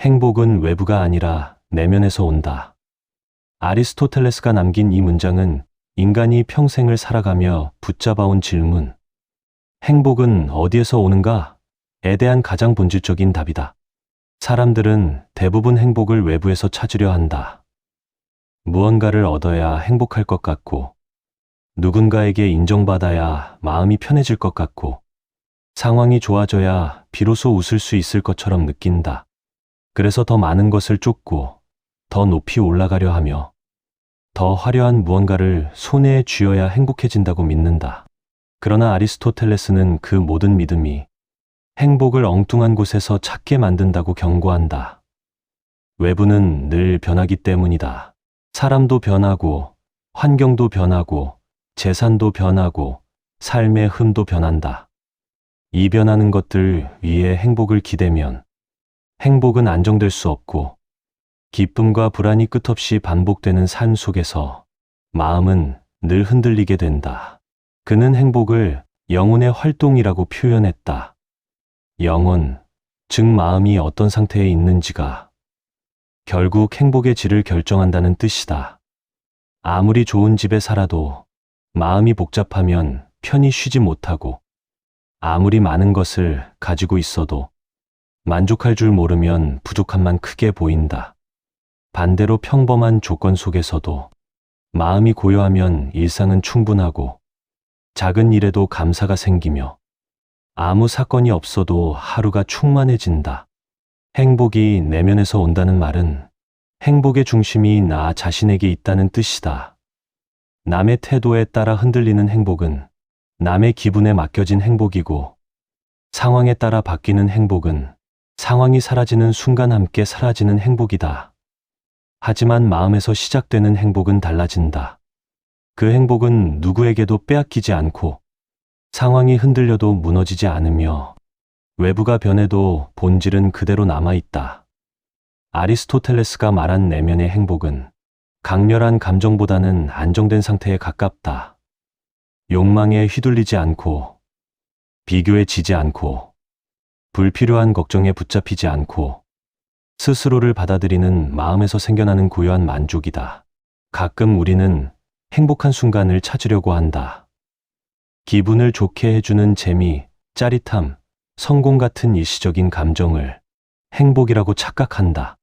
행복은 외부가 아니라 내면에서 온다. 아리스토텔레스가 남긴 이 문장은 인간이 평생을 살아가며 붙잡아온 질문. 행복은 어디에서 오는가? 에 대한 가장 본질적인 답이다. 사람들은 대부분 행복을 외부에서 찾으려 한다. 무언가를 얻어야 행복할 것 같고, 누군가에게 인정받아야 마음이 편해질 것 같고, 상황이 좋아져야 비로소 웃을 수 있을 것처럼 느낀다. 그래서 더 많은 것을 쫓고, 더 높이 올라가려 하며, 더 화려한 무언가를 손에 쥐어야 행복해진다고 믿는다. 그러나 아리스토텔레스는 그 모든 믿음이 행복을 엉뚱한 곳에서 찾게 만든다고 경고한다. 외부는 늘 변하기 때문이다. 사람도 변하고, 환경도 변하고, 재산도 변하고, 삶의 흠도 변한다. 이 변하는 것들 위에 행복을 기대면 행복은 안정될 수 없고, 기쁨과 불안이 끝없이 반복되는 삶 속에서 마음은 늘 흔들리게 된다. 그는 행복을 영혼의 활동이라고 표현했다. 영혼, 즉 마음이 어떤 상태에 있는지가 결국 행복의 질을 결정한다는 뜻이다. 아무리 좋은 집에 살아도 마음이 복잡하면 편히 쉬지 못하고 아무리 많은 것을 가지고 있어도 만족할 줄 모르면 부족함만 크게 보인다. 반대로 평범한 조건 속에서도 마음이 고요하면 일상은 충분하고 작은 일에도 감사가 생기며 아무 사건이 없어도 하루가 충만해진다. 행복이 내면에서 온다는 말은 행복의 중심이 나 자신에게 있다는 뜻이다. 남의 태도에 따라 흔들리는 행복은 남의 기분에 맡겨진 행복이고 상황에 따라 바뀌는 행복은 상황이 사라지는 순간 함께 사라지는 행복이다. 하지만 마음에서 시작되는 행복은 달라진다. 그 행복은 누구에게도 빼앗기지 않고 상황이 흔들려도 무너지지 않으며 외부가 변해도 본질은 그대로 남아있다. 아리스토텔레스가 말한 내면의 행복은 강렬한 감정보다는 안정된 상태에 가깝다. 욕망에 휘둘리지 않고, 비교에 지지 않고, 불필요한 걱정에 붙잡히지 않고, 스스로를 받아들이는 마음에서 생겨나는 고요한 만족이다. 가끔 우리는 행복한 순간을 찾으려고 한다. 기분을 좋게 해주는 재미, 짜릿함, 성공 같은 일시적인 감정을 행복이라고 착각한다.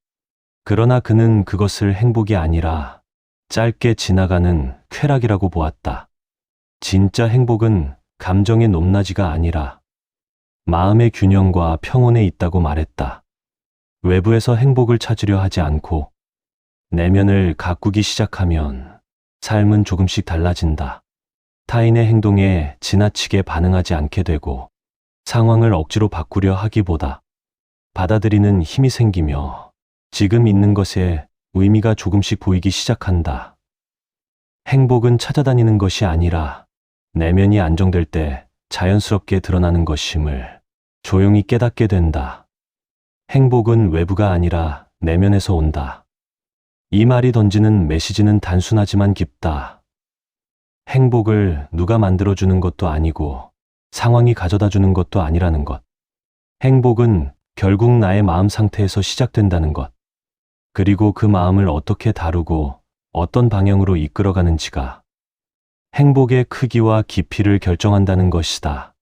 그러나 그는 그것을 행복이 아니라 짧게 지나가는 쾌락이라고 보았다. 진짜 행복은 감정의 높낮이가 아니라 마음의 균형과 평온에 있다고 말했다. 외부에서 행복을 찾으려 하지 않고 내면을 가꾸기 시작하면 삶은 조금씩 달라진다. 타인의 행동에 지나치게 반응하지 않게 되고 상황을 억지로 바꾸려 하기보다 받아들이는 힘이 생기며 지금 있는 것에 의미가 조금씩 보이기 시작한다. 행복은 찾아다니는 것이 아니라 내면이 안정될 때 자연스럽게 드러나는 것임을 조용히 깨닫게 된다. 행복은 외부가 아니라 내면에서 온다. 이 말이 던지는 메시지는 단순하지만 깊다. 행복을 누가 만들어주는 것도 아니고 상황이 가져다 주는 것도 아니라는 것. 행복은 결국 나의 마음 상태에서 시작된다는 것. 그리고 그 마음을 어떻게 다루고 어떤 방향으로 이끌어가는지가 행복의 크기와 깊이를 결정한다는 것이다.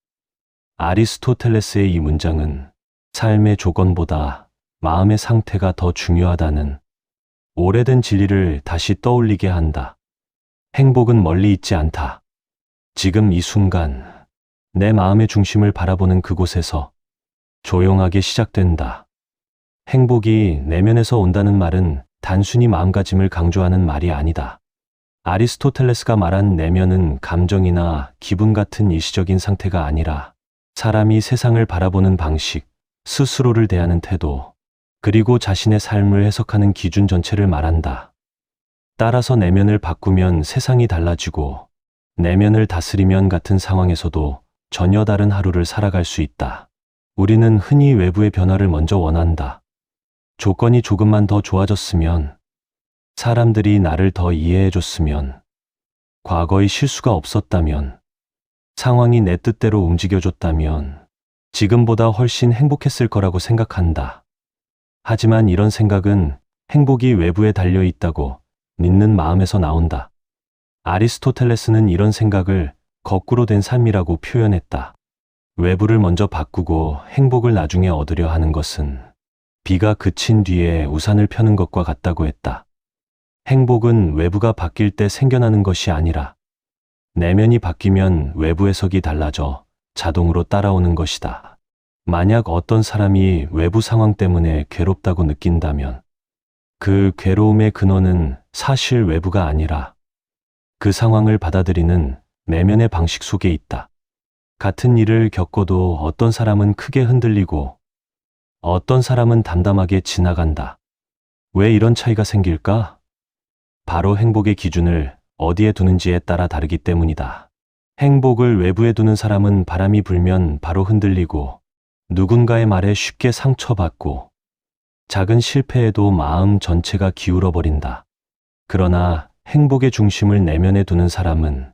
아리스토텔레스의 이 문장은 삶의 조건보다 마음의 상태가 더 중요하다는 오래된 진리를 다시 떠올리게 한다. 행복은 멀리 있지 않다. 지금 이 순간 내 마음의 중심을 바라보는 그곳에서 조용하게 시작된다. 행복이 내면에서 온다는 말은 단순히 마음가짐을 강조하는 말이 아니다. 아리스토텔레스가 말한 내면은 감정이나 기분 같은 일시적인 상태가 아니라 사람이 세상을 바라보는 방식, 스스로를 대하는 태도, 그리고 자신의 삶을 해석하는 기준 전체를 말한다. 따라서 내면을 바꾸면 세상이 달라지고 내면을 다스리면 같은 상황에서도 전혀 다른 하루를 살아갈 수 있다. 우리는 흔히 외부의 변화를 먼저 원한다. 조건이 조금만 더 좋아졌으면, 사람들이 나를 더 이해해줬으면, 과거의 실수가 없었다면, 상황이 내 뜻대로 움직여줬다면, 지금보다 훨씬 행복했을 거라고 생각한다. 하지만 이런 생각은 행복이 외부에 달려 있다고 믿는 마음에서 나온다. 아리스토텔레스는 이런 생각을 거꾸로 된 삶이라고 표현했다. 외부를 먼저 바꾸고 행복을 나중에 얻으려 하는 것은 비가 그친 뒤에 우산을 펴는 것과 같다고 했다. 행복은 외부가 바뀔 때 생겨나는 것이 아니라 내면이 바뀌면 외부 해석이 달라져 자동으로 따라오는 것이다. 만약 어떤 사람이 외부 상황 때문에 괴롭다고 느낀다면 그 괴로움의 근원은 사실 외부가 아니라 그 상황을 받아들이는 내면의 방식 속에 있다. 같은 일을 겪어도 어떤 사람은 크게 흔들리고 어떤 사람은 담담하게 지나간다. 왜 이런 차이가 생길까? 바로 행복의 기준을 어디에 두는지에 따라 다르기 때문이다. 행복을 외부에 두는 사람은 바람이 불면 바로 흔들리고 누군가의 말에 쉽게 상처받고 작은 실패에도 마음 전체가 기울어 버린다. 그러나 행복의 중심을 내면에 두는 사람은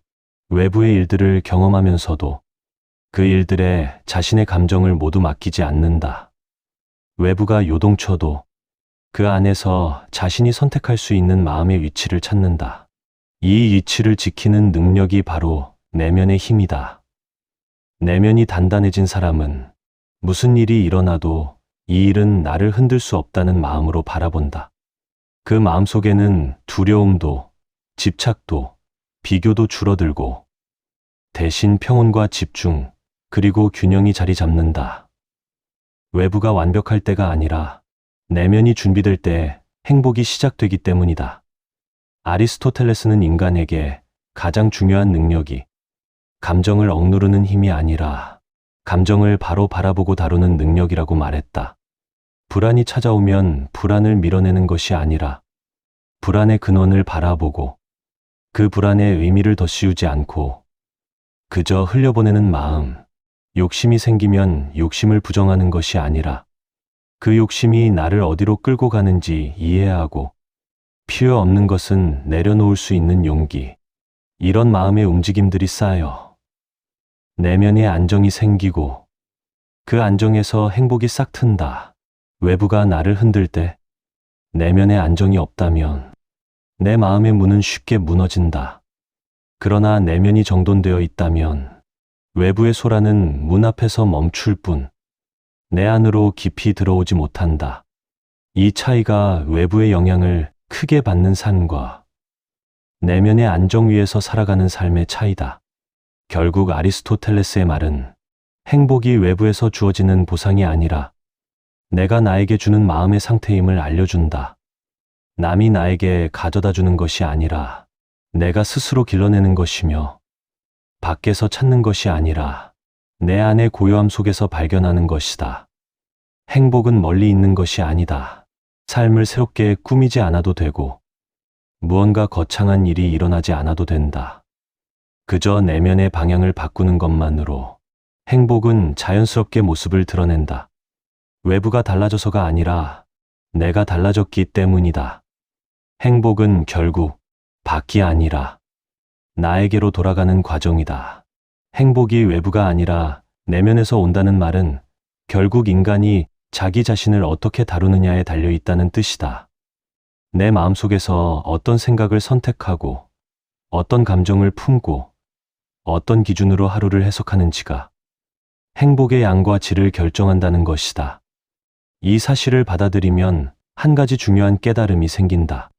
외부의 일들을 경험하면서도 그 일들에 자신의 감정을 모두 맡기지 않는다. 외부가 요동쳐도 그 안에서 자신이 선택할 수 있는 마음의 위치를 찾는다. 이 위치를 지키는 능력이 바로 내면의 힘이다. 내면이 단단해진 사람은 무슨 일이 일어나도 이 일은 나를 흔들 수 없다는 마음으로 바라본다. 그 마음 속에는 두려움도, 집착도, 비교도 줄어들고 대신 평온과 집중, 그리고 균형이 자리 잡는다. 외부가 완벽할 때가 아니라 내면이 준비될 때 행복이 시작되기 때문이다. 아리스토텔레스는 인간에게 가장 중요한 능력이 감정을 억누르는 힘이 아니라 감정을 바로 바라보고 다루는 능력이라고 말했다. 불안이 찾아오면 불안을 밀어내는 것이 아니라 불안의 근원을 바라보고 그 불안의 의미를 더 씌우지 않고 그저 흘려보내는 마음, 욕심이 생기면 욕심을 부정하는 것이 아니라 그 욕심이 나를 어디로 끌고 가는지 이해하고 필요 없는 것은 내려놓을 수 있는 용기. 이런 마음의 움직임들이 쌓여 내면의 안정이 생기고 그 안정에서 행복이 싹 튼다. 외부가 나를 흔들 때 내면의 안정이 없다면 내 마음의 문은 쉽게 무너진다. 그러나 내면이 정돈되어 있다면 외부의 소라는 문 앞에서 멈출 뿐 내 안으로 깊이 들어오지 못한다. 이 차이가 외부의 영향을 크게 받는 삶과 내면의 안정 위에서 살아가는 삶의 차이다. 결국 아리스토텔레스의 말은 행복이 외부에서 주어지는 보상이 아니라 내가 나에게 주는 마음의 상태임을 알려준다. 남이 나에게 가져다 주는 것이 아니라 내가 스스로 길러내는 것이며 밖에서 찾는 것이 아니라 내 안의 고요함 속에서 발견하는 것이다. 행복은 멀리 있는 것이 아니다. 삶을 새롭게 꾸미지 않아도 되고 무언가 거창한 일이 일어나지 않아도 된다. 그저 내면의 방향을 바꾸는 것만으로 행복은 자연스럽게 모습을 드러낸다. 외부가 달라져서가 아니라 내가 달라졌기 때문이다. 행복은 결국 밖이 아니라 나에게로 돌아가는 과정이다. 행복이 외부가 아니라 내면에서 온다는 말은 결국 인간이 자기 자신을 어떻게 다루느냐에 달려 있다는 뜻이다. 내 마음속에서 어떤 생각을 선택하고 어떤 감정을 품고 어떤 기준으로 하루를 해석하는지가 행복의 양과 질을 결정한다는 것이다. 이 사실을 받아들이면 한 가지 중요한 깨달음이 생긴다.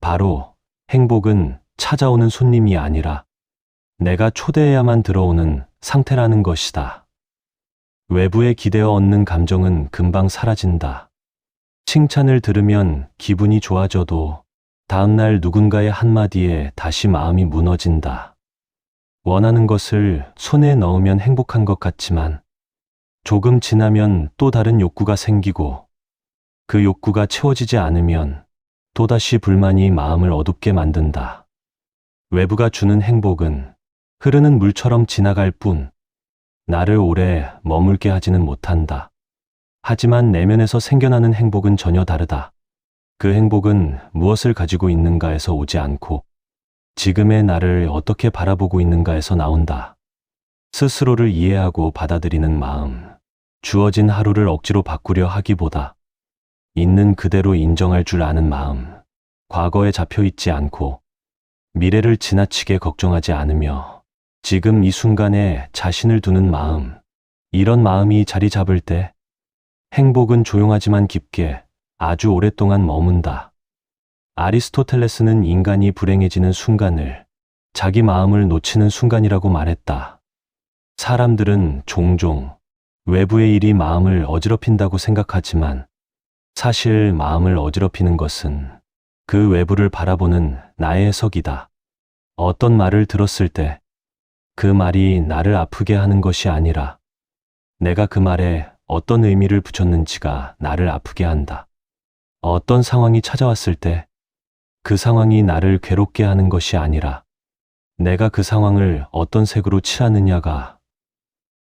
바로 행복은 찾아오는 손님이 아니라 내가 초대해야만 들어오는 상태라는 것이다. 외부에 기대어 얻는 감정은 금방 사라진다. 칭찬을 들으면 기분이 좋아져도 다음날 누군가의 한마디에 다시 마음이 무너진다. 원하는 것을 손에 넣으면 행복한 것 같지만 조금 지나면 또 다른 욕구가 생기고 그 욕구가 채워지지 않으면 또다시 불만이 마음을 어둡게 만든다. 외부가 주는 행복은 흐르는 물처럼 지나갈 뿐 나를 오래 머물게 하지는 못한다. 하지만 내면에서 생겨나는 행복은 전혀 다르다. 그 행복은 무엇을 가지고 있는가에서 오지 않고 지금의 나를 어떻게 바라보고 있는가에서 나온다. 스스로를 이해하고 받아들이는 마음, 주어진 하루를 억지로 바꾸려 하기보다 있는 그대로 인정할 줄 아는 마음, 과거에 잡혀 있지 않고 미래를 지나치게 걱정하지 않으며 지금 이 순간에 자신을 두는 마음, 이런 마음이 자리 잡을 때 행복은 조용하지만 깊게 아주 오랫동안 머문다. 아리스토텔레스는 인간이 불행해지는 순간을 자기 마음을 놓치는 순간이라고 말했다. 사람들은 종종 외부의 일이 마음을 어지럽힌다고 생각하지만 사실 마음을 어지럽히는 것은 그 외부를 바라보는 나의 해석이다. 어떤 말을 들었을 때 그 말이 나를 아프게 하는 것이 아니라 내가 그 말에 어떤 의미를 붙였는지가 나를 아프게 한다. 어떤 상황이 찾아왔을 때 그 상황이 나를 괴롭게 하는 것이 아니라 내가 그 상황을 어떤 색으로 칠하느냐가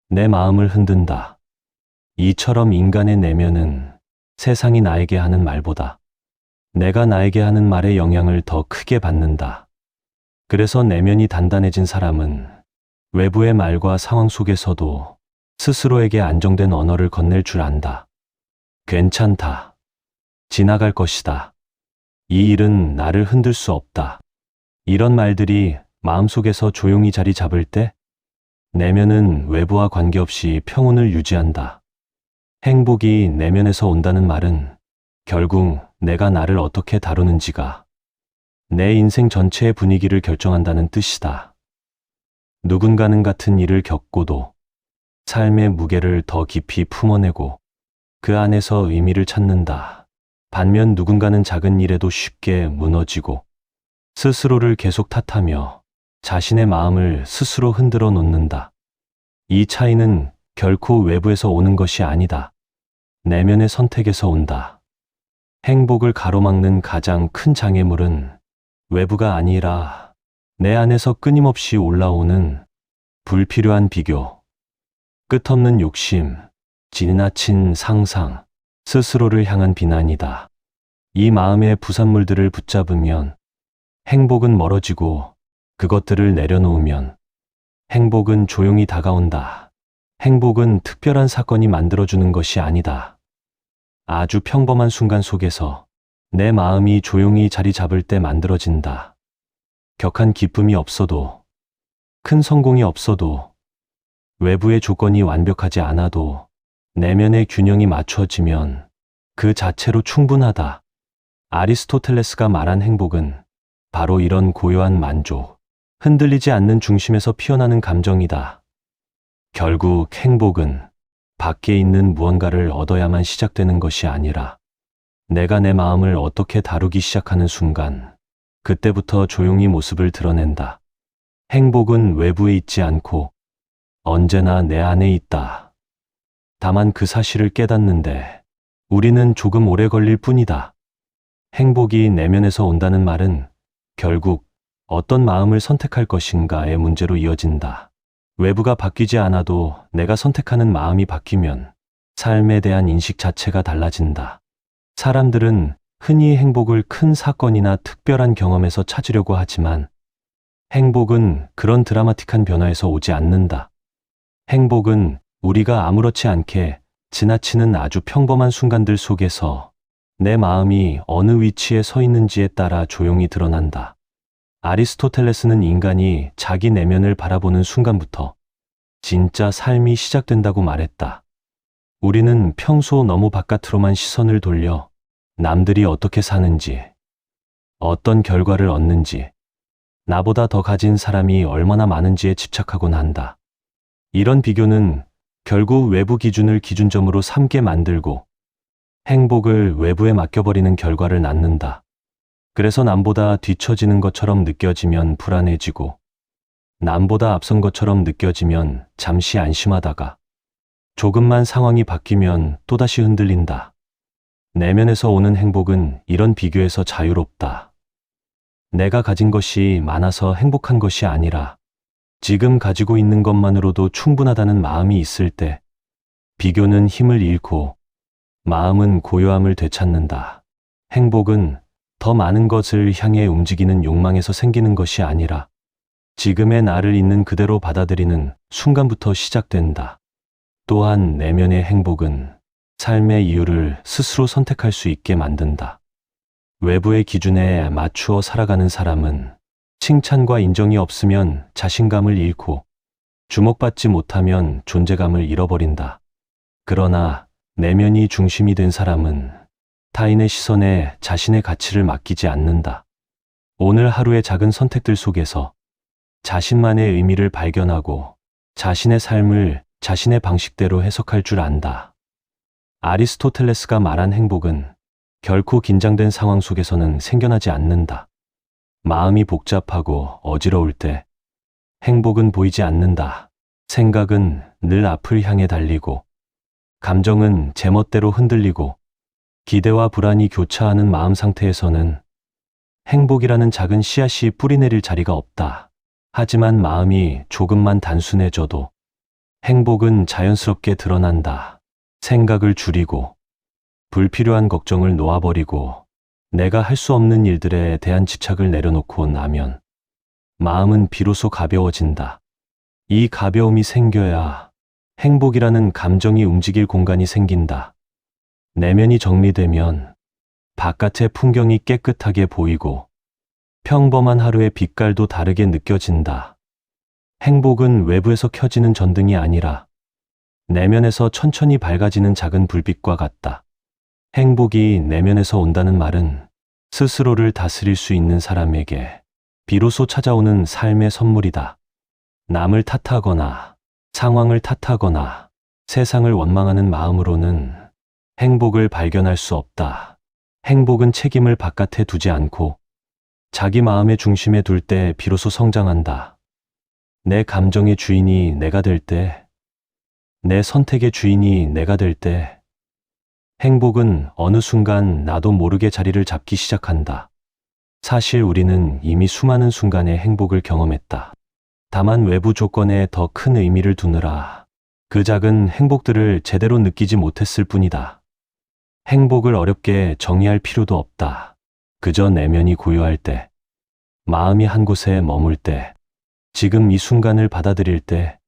내 마음을 흔든다. 이처럼 인간의 내면은 세상이 나에게 하는 말보다 내가 나에게 하는 말의 영향을 더 크게 받는다. 그래서 내면이 단단해진 사람은 외부의 말과 상황 속에서도 스스로에게 안정된 언어를 건넬 줄 안다. 괜찮다. 지나갈 것이다. 이 일은 나를 흔들 수 없다. 이런 말들이 마음속에서 조용히 자리 잡을 때 내면은 외부와 관계없이 평온을 유지한다. 행복이 내면에서 온다는 말은 결국 내가 나를 어떻게 다루는지가 내 인생 전체의 분위기를 결정한다는 뜻이다. 누군가는 같은 일을 겪고도 삶의 무게를 더 깊이 품어내고 그 안에서 의미를 찾는다. 반면 누군가는 작은 일에도 쉽게 무너지고 스스로를 계속 탓하며 자신의 마음을 스스로 흔들어 놓는다. 이 차이는 결코 외부에서 오는 것이 아니다. 내면의 선택에서 온다. 행복을 가로막는 가장 큰 장애물은 외부가 아니라 내 안에서 끊임없이 올라오는 불필요한 비교, 끝없는 욕심, 지나친 상상, 스스로를 향한 비난이다. 이 마음의 부산물들을 붙잡으면 행복은 멀어지고 그것들을 내려놓으면 행복은 조용히 다가온다. 행복은 특별한 사건이 만들어주는 것이 아니다. 아주 평범한 순간 속에서 내 마음이 조용히 자리 잡을 때 만들어진다. 격한 기쁨이 없어도, 큰 성공이 없어도, 외부의 조건이 완벽하지 않아도 내면의 균형이 맞춰지면 그 자체로 충분하다. 아리스토텔레스가 말한 행복은 바로 이런 고요한 만족, 흔들리지 않는 중심에서 피어나는 감정이다. 결국 행복은 밖에 있는 무언가를 얻어야만 시작되는 것이 아니라 내가 내 마음을 어떻게 다루기 시작하는 순간 그때부터 조용히 모습을 드러낸다. 행복은 외부에 있지 않고 언제나 내 안에 있다. 다만 그 사실을 깨닫는데 우리는 조금 오래 걸릴 뿐이다. 행복이 내면에서 온다는 말은 결국 어떤 마음을 선택할 것인가의 문제로 이어진다. 외부가 바뀌지 않아도 내가 선택하는 마음이 바뀌면 삶에 대한 인식 자체가 달라진다. 사람들은 흔히 행복을 큰 사건이나 특별한 경험에서 찾으려고 하지만 행복은 그런 드라마틱한 변화에서 오지 않는다. 행복은 우리가 아무렇지 않게 지나치는 아주 평범한 순간들 속에서 내 마음이 어느 위치에 서 있는지에 따라 조용히 드러난다. 아리스토텔레스는 인간이 자기 내면을 바라보는 순간부터 진짜 삶이 시작된다고 말했다. 우리는 평소 너무 바깥으로만 시선을 돌려 남들이 어떻게 사는지, 어떤 결과를 얻는지, 나보다 더 가진 사람이 얼마나 많은지에 집착하곤 한다. 이런 비교는 결국 외부 기준을 기준점으로 삼게 만들고 행복을 외부에 맡겨버리는 결과를 낳는다. 그래서 남보다 뒤처지는 것처럼 느껴지면 불안해지고 남보다 앞선 것처럼 느껴지면 잠시 안심하다가 조금만 상황이 바뀌면 또다시 흔들린다. 내면에서 오는 행복은 이런 비교에서 자유롭다. 내가 가진 것이 많아서 행복한 것이 아니라 지금 가지고 있는 것만으로도 충분하다는 마음이 있을 때 비교는 힘을 잃고 마음은 고요함을 되찾는다. 행복은 더 많은 것을 향해 움직이는 욕망에서 생기는 것이 아니라 지금의 나를 있는 그대로 받아들이는 순간부터 시작된다. 또한 내면의 행복은 삶의 이유를 스스로 선택할 수 있게 만든다. 외부의 기준에 맞추어 살아가는 사람은 칭찬과 인정이 없으면 자신감을 잃고 주목받지 못하면 존재감을 잃어버린다. 그러나 내면이 중심이 된 사람은 타인의 시선에 자신의 가치를 맡기지 않는다. 오늘 하루의 작은 선택들 속에서 자신만의 의미를 발견하고 자신의 삶을 자신의 방식대로 해석할 줄 안다. 아리스토텔레스가 말한 행복은 결코 긴장된 상황 속에서는 생겨나지 않는다. 마음이 복잡하고 어지러울 때 행복은 보이지 않는다. 생각은 늘 앞을 향해 달리고 감정은 제멋대로 흔들리고 기대와 불안이 교차하는 마음 상태에서는 행복이라는 작은 씨앗이 뿌리내릴 자리가 없다. 하지만 마음이 조금만 단순해져도 행복은 자연스럽게 드러난다. 생각을 줄이고 불필요한 걱정을 놓아버리고 내가 할 수 없는 일들에 대한 집착을 내려놓고 나면 마음은 비로소 가벼워진다. 이 가벼움이 생겨야 행복이라는 감정이 움직일 공간이 생긴다. 내면이 정리되면 바깥의 풍경이 깨끗하게 보이고 평범한 하루의 빛깔도 다르게 느껴진다. 행복은 외부에서 켜지는 전등이 아니라 내면에서 천천히 밝아지는 작은 불빛과 같다. 행복이 내면에서 온다는 말은 스스로를 다스릴 수 있는 사람에게 비로소 찾아오는 삶의 선물이다. 남을 탓하거나 상황을 탓하거나 세상을 원망하는 마음으로는 행복을 발견할 수 없다. 행복은 책임을 바깥에 두지 않고 자기 마음의 중심에 둘 때 비로소 성장한다. 내 감정의 주인이 내가 될 때, 내 선택의 주인이 내가 될 때, 행복은 어느 순간 나도 모르게 자리를 잡기 시작한다. 사실 우리는 이미 수많은 순간의 행복을 경험했다. 다만 외부 조건에 더 큰 의미를 두느라 그 작은 행복들을 제대로 느끼지 못했을 뿐이다. 행복을 어렵게 정의할 필요도 없다. 그저 내면이 고요할 때, 마음이 한 곳에 머물 때, 지금 이 순간을 받아들일 때,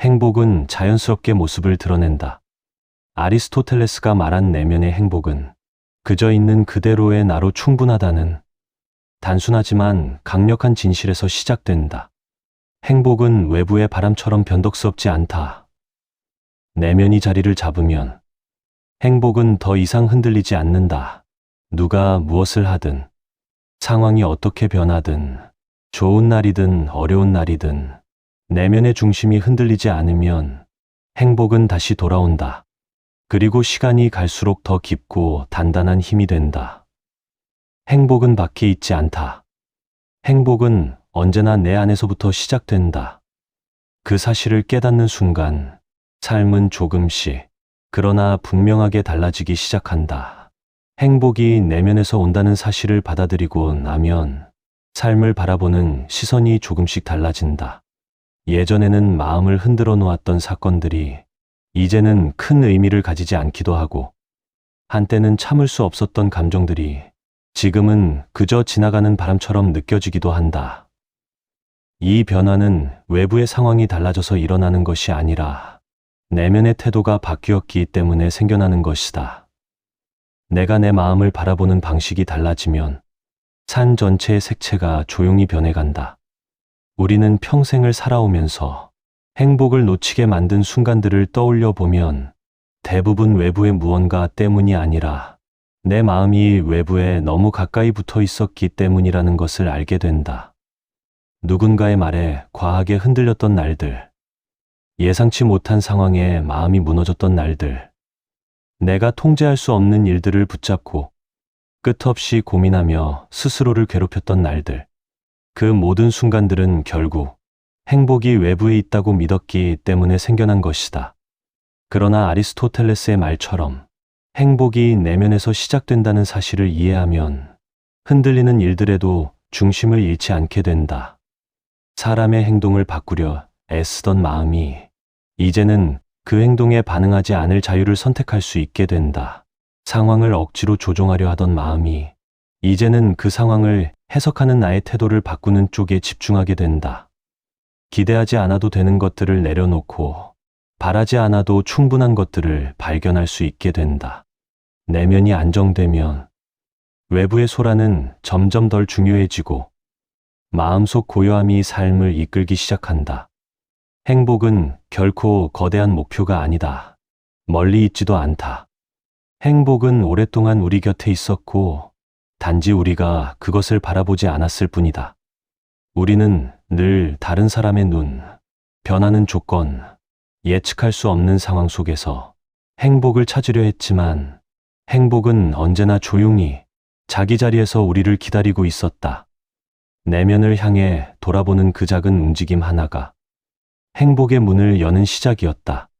행복은 자연스럽게 모습을 드러낸다. 아리스토텔레스가 말한 내면의 행복은 그저 있는 그대로의 나로 충분하다는 단순하지만 강력한 진실에서 시작된다. 행복은 외부의 바람처럼 변덕스럽지 않다. 내면이 자리를 잡으면 행복은 더 이상 흔들리지 않는다. 누가 무엇을 하든, 상황이 어떻게 변하든, 좋은 날이든 어려운 날이든, 내면의 중심이 흔들리지 않으면 행복은 다시 돌아온다. 그리고 시간이 갈수록 더 깊고 단단한 힘이 된다. 행복은 밖에 있지 않다. 행복은 언제나 내 안에서부터 시작된다. 그 사실을 깨닫는 순간 삶은 조금씩 그러나 분명하게 달라지기 시작한다. 행복이 내면에서 온다는 사실을 받아들이고 나면 삶을 바라보는 시선이 조금씩 달라진다. 예전에는 마음을 흔들어 놓았던 사건들이 이제는 큰 의미를 가지지 않기도 하고 한때는 참을 수 없었던 감정들이 지금은 그저 지나가는 바람처럼 느껴지기도 한다. 이 변화는 외부의 상황이 달라져서 일어나는 것이 아니라 내면의 태도가 바뀌었기 때문에 생겨나는 것이다. 내가 내 마음을 바라보는 방식이 달라지면 산 전체의 색채가 조용히 변해간다. 우리는 평생을 살아오면서 행복을 놓치게 만든 순간들을 떠올려 보면 대부분 외부의 무언가 때문이 아니라 내 마음이 외부에 너무 가까이 붙어 있었기 때문이라는 것을 알게 된다. 누군가의 말에 과하게 흔들렸던 날들, 예상치 못한 상황에 마음이 무너졌던 날들, 내가 통제할 수 없는 일들을 붙잡고 끝없이 고민하며 스스로를 괴롭혔던 날들, 그 모든 순간들은 결국 행복이 외부에 있다고 믿었기 때문에 생겨난 것이다. 그러나 아리스토텔레스의 말처럼 행복이 내면에서 시작된다는 사실을 이해하면 흔들리는 일들에도 중심을 잃지 않게 된다. 사람의 행동을 바꾸려 애쓰던 마음이 이제는 그 행동에 반응하지 않을 자유를 선택할 수 있게 된다. 상황을 억지로 조종하려 하던 마음이 이제는 그 상황을 해석하는 나의 태도를 바꾸는 쪽에 집중하게 된다. 기대하지 않아도 되는 것들을 내려놓고 바라지 않아도 충분한 것들을 발견할 수 있게 된다. 내면이 안정되면 외부의 소라는 점점 덜 중요해지고 마음속 고요함이 삶을 이끌기 시작한다. 행복은 결코 거대한 목표가 아니다. 멀리 있지도 않다. 행복은 오랫동안 우리 곁에 있었고 단지 우리가 그것을 바라보지 않았을 뿐이다. 우리는 늘 다른 사람의 눈, 변하는 조건, 예측할 수 없는 상황 속에서 행복을 찾으려 했지만 행복은 언제나 조용히 자기 자리에서 우리를 기다리고 있었다. 내면을 향해 돌아보는 그 작은 움직임 하나가 행복의 문을 여는 시작이었다.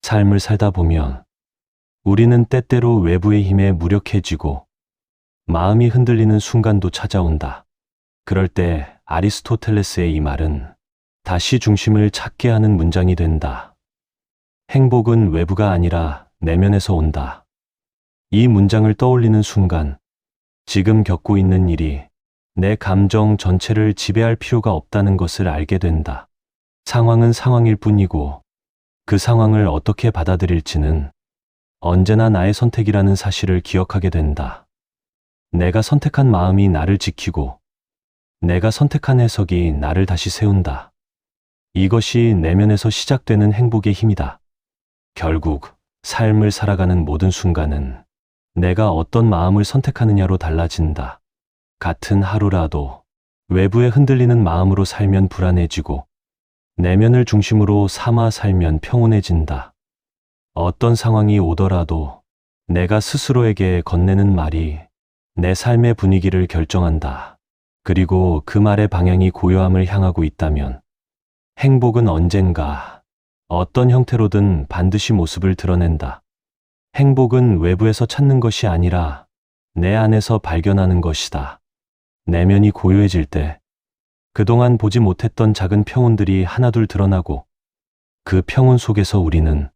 삶을 살다 보면 우리는 때때로 외부의 힘에 무력해지고 마음이 흔들리는 순간도 찾아온다. 그럴 때 아리스토텔레스의 이 말은 다시 중심을 찾게 하는 문장이 된다. 행복은 외부가 아니라 내면에서 온다. 이 문장을 떠올리는 순간 지금 겪고 있는 일이 내 감정 전체를 지배할 필요가 없다는 것을 알게 된다. 상황은 상황일 뿐이고 그 상황을 어떻게 받아들일지는 언제나 나의 선택이라는 사실을 기억하게 된다. 내가 선택한 마음이 나를 지키고 내가 선택한 해석이 나를 다시 세운다. 이것이 내면에서 시작되는 행복의 힘이다. 결국 삶을 살아가는 모든 순간은 내가 어떤 마음을 선택하느냐로 달라진다. 같은 하루라도 외부에 흔들리는 마음으로 살면 불안해지고 내면을 중심으로 삼아 살면 평온해진다. 어떤 상황이 오더라도 내가 스스로에게 건네는 말이 내 삶의 분위기를 결정한다. 그리고 그 말의 방향이 고요함을 향하고 있다면 행복은 언젠가 어떤 형태로든 반드시 모습을 드러낸다. 행복은 외부에서 찾는 것이 아니라 내 안에서 발견하는 것이다. 내면이 고요해질 때 그동안 보지 못했던 작은 평온들이 하나둘 드러나고 그 평온 속에서 우리는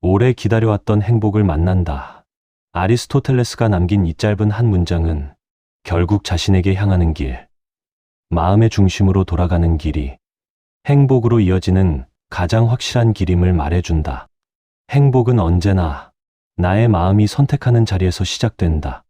오래 기다려왔던 행복을 만난다. 아리스토텔레스가 남긴 이 짧은 한 문장은 결국 자신에게 향하는 길, 마음의 중심으로 돌아가는 길이 행복으로 이어지는 가장 확실한 길임을 말해준다. 행복은 언제나 나의 마음이 선택하는 자리에서 시작된다.